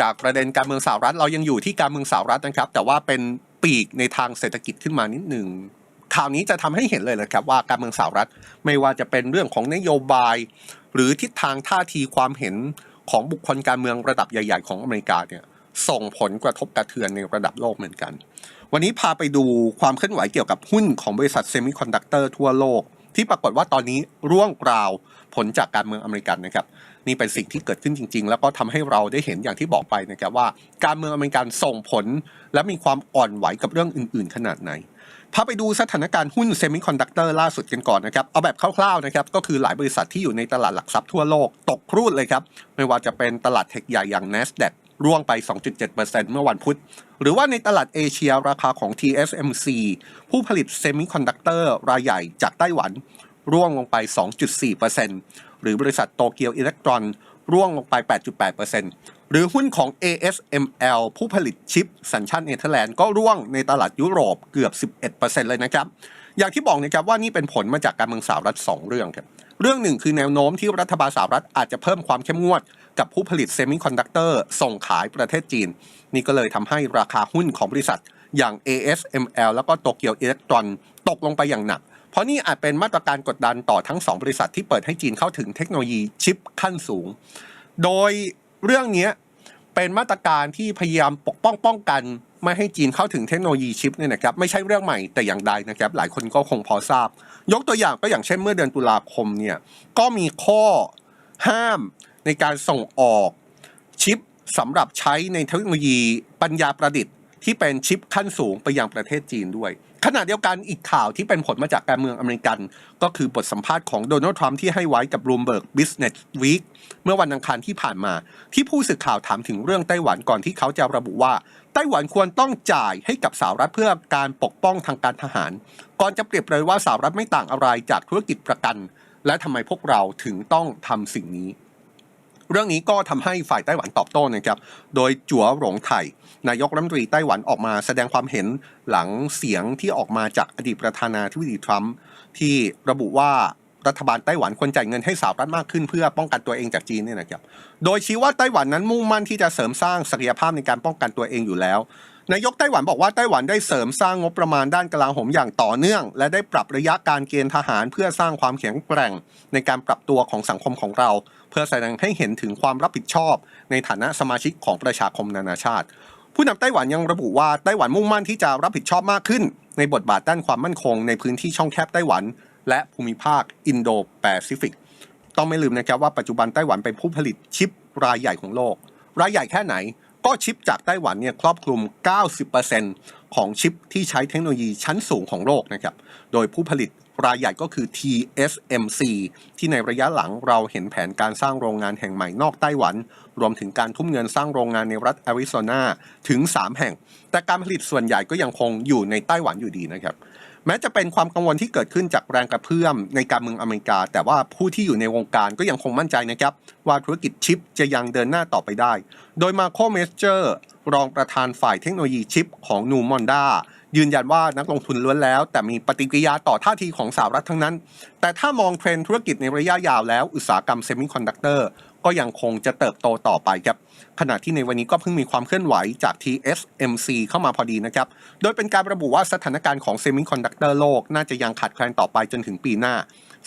จากประเด็นการเมืองสหรัฐ เรายังอยู่ที่การเมืองสหรัฐนะครับ แต่ว่าเป็นปีกในทางเศรษฐกิจขึ้นมานิดหนึ่งข่าวนี้จะทำให้เห็นเลยนะครับว่าการเมืองสหรัฐไม่ว่าจะเป็นเรื่องของนโยบาย หรือทิศทางท่าทีความเห็นของบุคคลการเมืองระดับใหญ่ ๆ ของอเมริกาเนี่ยส่งผลกระทบกระเทือนในระดับโลกเหมือนกัน วันนี้พาไปดูความเคลื่อนไหวเกี่ยวกับหุ้นของบริษัทเซมิคอนดักเตอร์ทั่วโลก ที่ปรากฏว่าตอนนี้ร่วงกราวผลจากการเมืองอเมริกันนะครับนี่เป็นสิ่งที่เกิดขึ้นจริง ๆ แล้วก็ทำให้เราได้เห็นอย่างที่บอกไปนะครับว่า การเมืองอเมริกันส่งผล และมีความอ่อนไหวกับเรื่องอื่น ๆ ขนาดไหนพาไปดูสถานการณ์หุ้นเซมิคอนดักเตอร์ล่าสุดกันก่อนนะครับเอาแบบคร่าวๆนะครับก็คือหลายบริษัทที่อยู่ในตลาดหลักทรัพย์ทั่วโลก ตกครูดเลยครับไม่ว่าจะเป็นตลาดเทคใหญ่อย่าง NASDAQ ร่วงไป 2.7%เมื่อวันพุธ หรือว่าในตลาดเอเชียราคาของ TSMC ผู้ผลิตเซมิคอนดักเตอร์รายใหญ่จากไต้หวัน ร่วงลงไป 2.4%หรือบริษัทโตเกียวอิเล็กตรอน ร่วงลงไป 8.8%หรือหุ้นของ ASML ผู้ผลิตชิปสัญชาติเนเธอร์แลนด์ก็ร่วงในตลาดยุโรปเกือบ 11%เลยนะครับ อย่างที่บอกนะครับว่านี่เป็นผลมาจากการเมืองสหรัฐ2เรื่องครับ เรื่องหนึ่งคือแนวโน้มที่รัฐบาลสหรัฐอาจจะเพิ่มความเข้มงวด กับผู้ผลิตเซมิคอนดักเตอร์ส่งขายประเทศจีน นี่ก็เลยทำให้ราคาหุ้นของบริษัท อย่าง ASML แล้วก็โตเกียวอิเล็กตรอนตกลงไปอย่างหนัก เพราะนี่อาจเป็นมาตรการกดดันต่อทั้ง 2 บริษัทที่เปิดให้จีนเข้าถึงเทคโนโลยีชิปขั้นสูง โดยเรื่องนี้ เป็นมาตรการที่พยายามปกป้องป้องกัน ไม่ให้จีนเข้าถึงเทคโนโลยีชิปเนี่ยนะครับไม่ใช่เรื่องใหม่แต่อย่างใดนะครับหลายคนก็คงพอทราบ ยกตัวอย่างก็อย่างเช่นเมื่อเดือนตุลาคมเนี่ยก็มีข้อห้ามในการส่งออกชิปสำหรับใช้ในเทคโนโลยีปัญญาประดิษฐ์ ที่เป็นชิปขั้นสูงไปยังประเทศจีนด้วย ขณะเดียวกันอีกข่าวที่เป็นผลมาจากการเมืองอเมริกัน ก็คือบทสัมภาษณ์ของโดนัลด์ทรัมป์ที่ให้ไว้กับ Bloomberg Business Week เมื่อวันอังคารที่ผ่านมา ที่ผู้สื่อข่าวถามถึงเรื่องไต้หวันก่อนที่เขาจะระบุว่า ไต้หวันควรต้องจ่ายให้กับสหรัฐเพื่อการปกป้องทางการทหาร ก่อนจะเปรียบเลยว่าสหรัฐไม่ต่างอะไรจากธุรกิจประกัน และทำไมพวกเราถึงต้องทำสิ่งนี้ เรื่องนี้ก็ทำให้ฝ่ายไต้หวันตอบโต้นะครับโดยจั่วหลงไถ่นายกรัฐมนตรีไต้หวันออกมาแสดงความเห็นหลังเสียงที่ออกมาจากอดีตประธานาธิบดีทรัมป์ที่ระบุว่ารัฐบาลไต้หวันควรจ่ายเงินให้สหรัฐมากขึ้นเพื่อป้องกันตัวเองจากจีนเนี่ยนะครับ โดยชี้ว่าไต้หวันนั้นมุ่งมั่นที่จะเสริมสร้างศักยภาพในการป้องกันตัวเองอยู่แล้ว นายกไต้หวันบอกว่าไต้หวันได้เสริมสร้างงบประมาณด้านกลาโหมอย่างต่อเนื่อง และได้ปรับระยะการเกณฑ์ทหารเพื่อสร้างความแข็งแกร่ง ในการปรับตัวของสังคมของเรา เพื่อแสดงให้เห็นถึงความรับผิดชอบ ในฐานะสมาชิกของประชาคมนานาชาติ ผู้นำไต้หวันยังระบุว่าไต้หวันมุ่งมั่นที่จะรับผิดชอบมากขึ้น ในบทบาทด้านความมั่นคง ในพื้นที่ช่องแคบไต้หวัน และภูมิภาคอินโดแปซิฟิกต้องไม่ลืมนะครับว่าปัจจุบันไต้หวันเป็นผู้ผลิตชิปรายใหญ่ของโลก รายใหญ่แค่ไหน ก็ชิปจากไต้หวันเนี่ยครอบคลุม 90%ของชิปที่ใช้เทคโนโลยีชั้นสูงของโลกนะครับ โดยผู้ผลิตรายใหญ่ก็คือ TSMC ที่ในระยะหลังเราเห็นแผนการสร้างโรงงานแห่งใหม่นอกไต้หวัน รวมถึงการทุ่มเงินสร้างโรงงานในรัฐแอริโซนาถึง 3 แห่ง แต่การผลิตส่วนใหญ่ก็ยังคงอยู่ในไต้หวันอยู่ดีนะครับ แม้จะเป็นความกังวลที่เกิดขึ้นจากแรงกระเพื่อมในการเมืองอเมริกา แต่ว่าผู้ที่อยู่ในวงการก็ยังคงมั่นใจนะครับ ว่าธุรกิจชิปจะยังเดินหน้าต่อไปได้ โดยมาโคเมสเจอร์รองประธานฝ่ายเทคโนโลยีชิปของนูมอนด้ายืนยันว่านักลงทุนล้วนแล้ว แต่มีปฏิกิริยาต่อท่าทีของสหรัฐทั้งนั้น แต่ถ้ามองเทรนธุรกิจในระยะยาวแล้ว อุตสาหกรรมเซมิคอนดักเตอร์ ก็ยังคงจะเติบโตต่อไปครับขณะที่ในวันนี้ก็เพิ่งมีความเคลื่อนไหวจาก TSMC เข้ามาพอดีนะครับ โดยเป็นการระบุว่าสถานการณ์ของเซมิคอนดักเตอร์โลก น่าจะยังขาดแคลนต่อไปจนถึงปีหน้า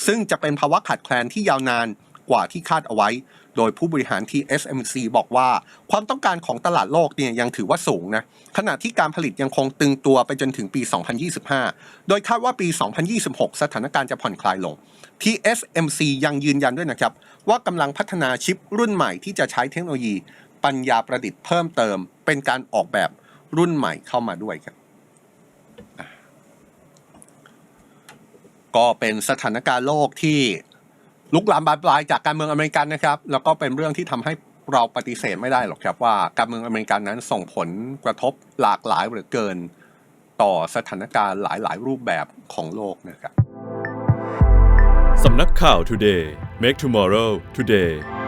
ซึ่งจะเป็นภาวะขาดแคลนที่ยาวนานกว่าที่คาดเอาไว้ โดยผู้บริหาร TSMC บอกว่า ความต้องการของตลาดโลกเนี่ยยังถือว่าสูงนะขณะที่การผลิตยังคงตึงตัวไปจนถึงปี 2025 โดยคาดว่าปี 2026 สถานการณ์จะผ่อนคลายลง TSMC ยังยืนยันด้วยนะครับ ว่ากำลังพัฒนาชิปรุ่นใหม่ที่จะใช้เทคโนโลยี ปัญญาประดิษฐ์เพิ่มเติม เป็นการออกแบบรุ่นใหม่เข้ามาด้วยครับก็เป็นสถานการณ์โลกที่ ลุกลามบานปลายจากการเมืองอเมริกันนะครับ แล้วก็เป็นเรื่องที่ทำให้เราปฏิเสธไม่ได้หรอกครับว่าการเมืองอเมริกันนั้นส่งผลกระทบหลากหลายเหลือเกิน ต่อสถานการณ์หลาย ๆ รูปแบบของโลกนะครับสำนักข่าว Today Make Tomorrow Today